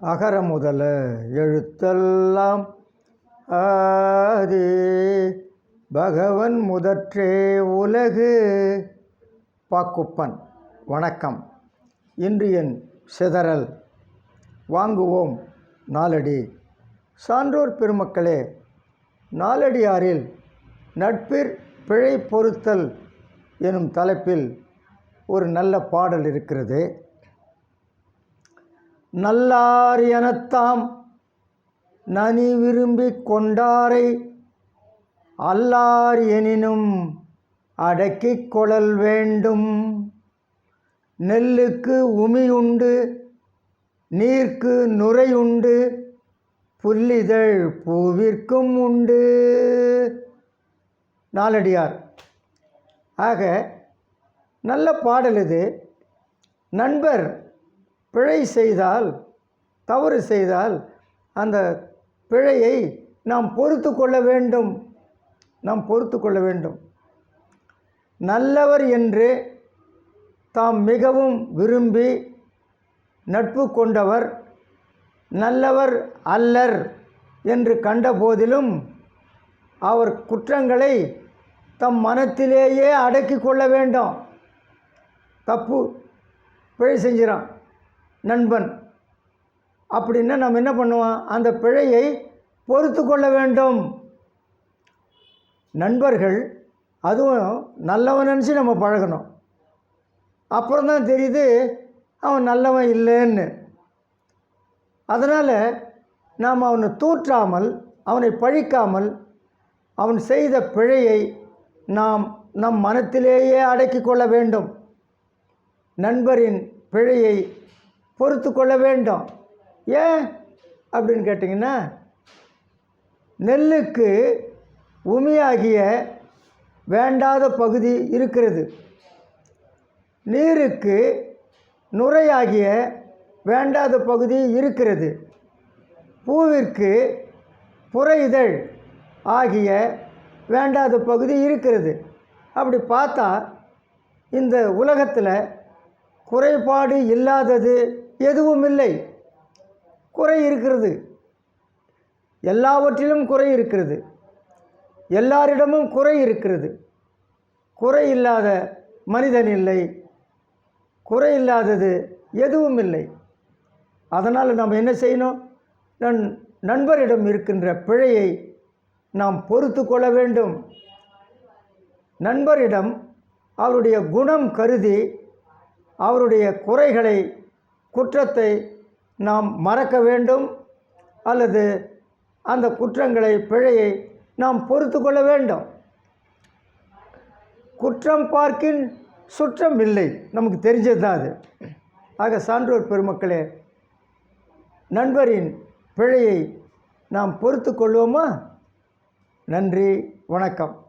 அகர முதல எழுத்தெல்லாம் ஆதி. பகவன் முதற்றே உலகு. பாக்குப்பன் வணக்கம். இன்று என் சிதறல். வாங்குவோம் நாலடி சான்றோர் பெருமக்களே நாலடியாரில் நட்பிற் பிழை பொறுத்தல் எனும் தலைப்பில் ஒரு நல்ல பாடல் இருக்கிறது. நல்லார் எனத்தாம் நனி விரும்பிக் கொண்டாரை அல்லார் எனினும் அடக்கிக் கொழல் வேண்டும். நெல்லுக்கு உமியுண்டு நீர்க்கு நுரையுண்டு புல்லிதழ் பூவிற்கும் உண்டு. நாலடியார். ஆக நல்ல பாடல் இது. நண்பர் பிழை செய்தால் தவறு செய்தால் அந்த பிழையை நாம் பொறுத்து கொள்ள வேண்டும். நாம் பொறுத்து கொள்ள வேண்டும். நல்லவர் என்று தாம் மிகவும் விரும்பி நட்பு கொண்டவர் நல்லவர் அல்லர் என்று கண்ட போதிலும் அவர் குற்றங்களை தம் மனத்திலேயே அடக்கி கொள்ள வேண்டும். தப்பு பிழை செஞ்சிடான் நண்பன். அப்படின்னா நம்ம என்ன பண்ணுவோம்? அந்த பிழையை பொறுத்து கொள்ள வேண்டும். நண்பர்கள் அதுவும் நல்லவன் நினச்சி நம்ம பழகணும். அப்புறம் தான் தெரியுது அவன் நல்லவன் இல்லைன்னு. அதனால் நாம் அவனை தூற்றாமல் அவனை பழிக்காமல் அவன் செய்த பிழையை நாம் நம் மனத்திலேயே அடக்கி கொள்ள வேண்டும். நண்பரின் பிழையை பொறுத்து கொள்ள வேண்டும். ஏன்? அப்படின்னு கேட்டிங்கன்னா நெல்லுக்கு உமியாகிய வேண்டாத பகுதி இருக்கிறது. நீருக்கு நுரையாகிய வேண்டாத பகுதி இருக்கிறது. பூவிற்கு புற இதழ் ஆகிய வேண்டாத பகுதி இருக்கிறது. அப்படி பார்த்தா இந்த உலகத்தில் குறைபாடு இல்லாதது எதுவும் இல்லை குறை இருக்கிறது. எல்லாவற்றிலும் குறை இருக்கிறது. எல்லாரிடமும் குறை இருக்கிறது. குறை இல்லாத மனிதன் இல்லை. குறை இல்லாதது எதுவும் இல்லை அதனால் நாம் என்ன செய்யணும்? நன் நண்பரிடம் இருக்கின்ற பிழையை நாம் பொறுத்து கொள்ள வேண்டும். நண்பரிடம் அவருடைய குணம் கருதி அவருடைய குறைகளை குற்றத்தை நாம் மறக்க வேண்டும் அல்லது அந்த குற்றங்களை பிழையை நாம் பொறுத்து கொள்ள வேண்டும். குற்றம் பார்க்கின் சுற்றம் இல்லை. நமக்கு தெரிஞ்சது தான் அது. ஆக சான்றோர் பெருமக்களே நண்பரின் பிழையை நாம் பொறுத்து கொள்வோமா? நன்றி வணக்கம்.